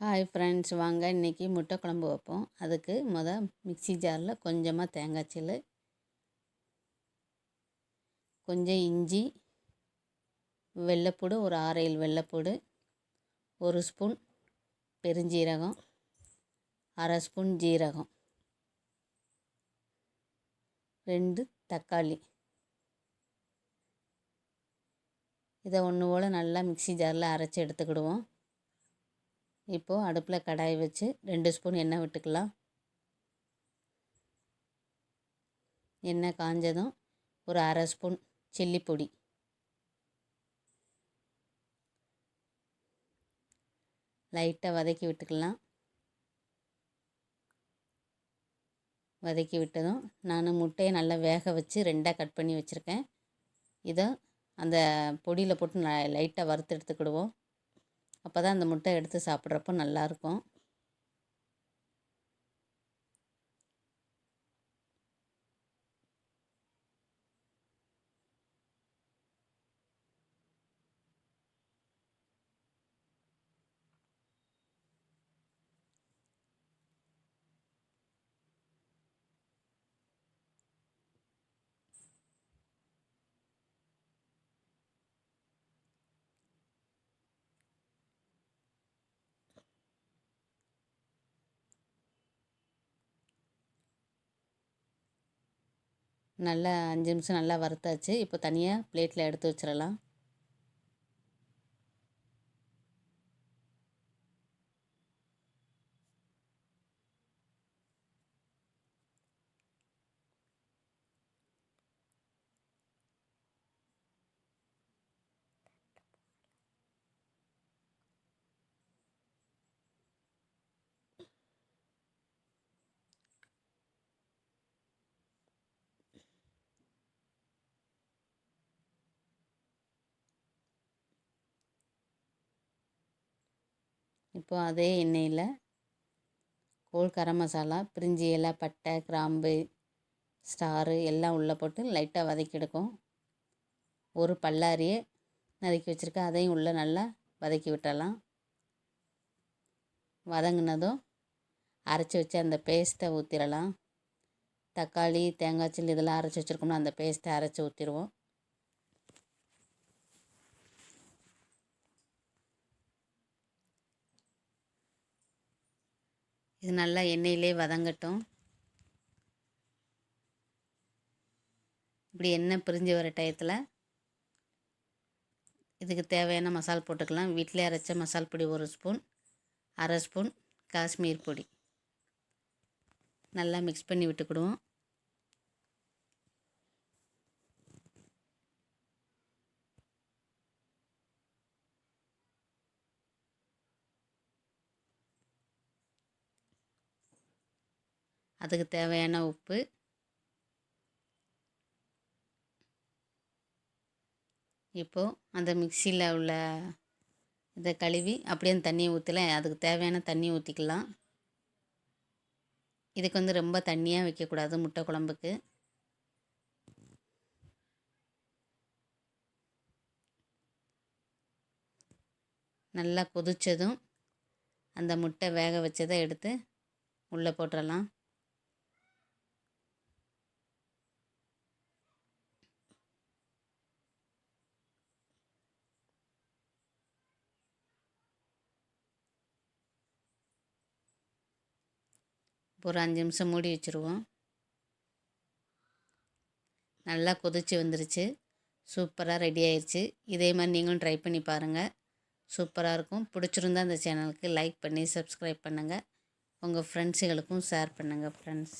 Hi friends வாங்க இன்றைக்கி முட்டை குழம்பு வைப்போம். அதுக்கு முத மிக்சி ஜாரில் கொஞ்சமாக தேங்காய் சில்லு கொஞ்சம் இஞ்சி வெள்ளைப்பூடு ஒரு ஆறு ஏழு வெள்ளைப்பூடு ஒரு ஸ்பூன் பெருஞ்சீரகம் அரை ஸ்பூன் ஜீரகம் ரெண்டு தக்காளி. இதை ஒன்று போல் நல்லா மிக்சி ஜாரில் அரைச்சி எடுத்துக்கிடுவோம். இப்போது அடுப்பில் கடாய் வச்சு ரெண்டு ஸ்பூன் எண்ணெய் விட்டுக்கலாம். எண்ணெய் காஞ்சதும் ஒரு அரை ஸ்பூன் சில்லி பொடி. லைட்டாக வதக்கி விட்டுக்கலாம். வதக்கி விட்டதும் நான் முட்டையை நல்லா வேக வச்சு ரெண்டாக கட் பண்ணி வச்சுருக்கேன். இதை அந்த பொடியில் போட்டு லைட்டாக வறுத்து எடுத்துக்கிடுவோம். அப்போ தான் அந்த முட்டை எடுத்து சாப்பிட்றப்போ நல்லாயிருக்கும். நல்லா அஞ்சு நிமிஷம் நல்லா வறுத்தாச்சு. இப்போ தனியாக பிளேட்டில் எடுத்து வச்சிடலாம். இப்போ அதே எண்ணெயில் கோல் கரம் மசாலா பிரிஞ்சி இலை பட்டை கிராம்பு ஸ்டாரு எல்லாம் உள்ளே போட்டு லைட்டாக வதக்கி எடுக்கும். ஒரு பல்லாரியை நறுக்கி வச்சுருக்கேன் அதையும் உள்ளே நல்லா வதக்கி விட்டுடலாம் வதங்கினதும் அரைச்சி வச்சு அந்த பேஸ்ட்டை ஊற்றிடலாம் தக்காளி தேங்காய் சில்லி இதெல்லாம் அரைச்சி வச்சுருக்கோம்னா அந்த பேஸ்ட்டை அரைச்சி ஊற்றிடுவோம் இது நல்லா எண்ணெயிலே வதங்கட்டும். இப்படி எண்ணெய் பிரிஞ்சு வர டயத்தில் இதுக்கு தேவையான மசால் போட்டுக்கலாம். வீட்டிலே அரைச்ச மசால் பொடி ஒரு ஸ்பூன் அரை ஸ்பூன் காஷ்மீர் பொடி. நல்லா மிக்ஸ் பண்ணி விட்டுக்கிடுவோம். அதுக்கு தேவையான உப்பு. இப்போது அந்த மிக்சியில் உள்ள இதை கழுவி அப்படியே அந்த தண்ணியை ஊற்றல அதுக்கு தேவையான தண்ணி ஊற்றிக்கலாம் இதுக்கு வந்து ரொம்ப தண்ணியாக வைக்கக்கூடாது முட்டை குழம்புக்கு. நல்லா கொதித்ததும் அந்த முட்டை வேக வச்சதை எடுத்து உள்ளே போட்டுடலாம் ஒரு அஞ்சு நிமிஷம் மூடி வச்சுருவோம். நல்லா கொதிச்சு வந்துருச்சு. சூப்பராக ரெடி ஆயிடுச்சு இதே மாதிரி நீங்களும் ட்ரை பண்ணி பாருங்கள் சூப்பராக இருக்கும். பிடிச்சிருந்தா அந்த சேனலுக்கு லைக் பண்ணி சப்ஸ்கிரைப் பண்ணுங்கள் உங்கள் ஃப்ரெண்ட்ஸுகளுக்கும் ஷேர் பண்ணுங்கள் ஃப்ரெண்ட்ஸ்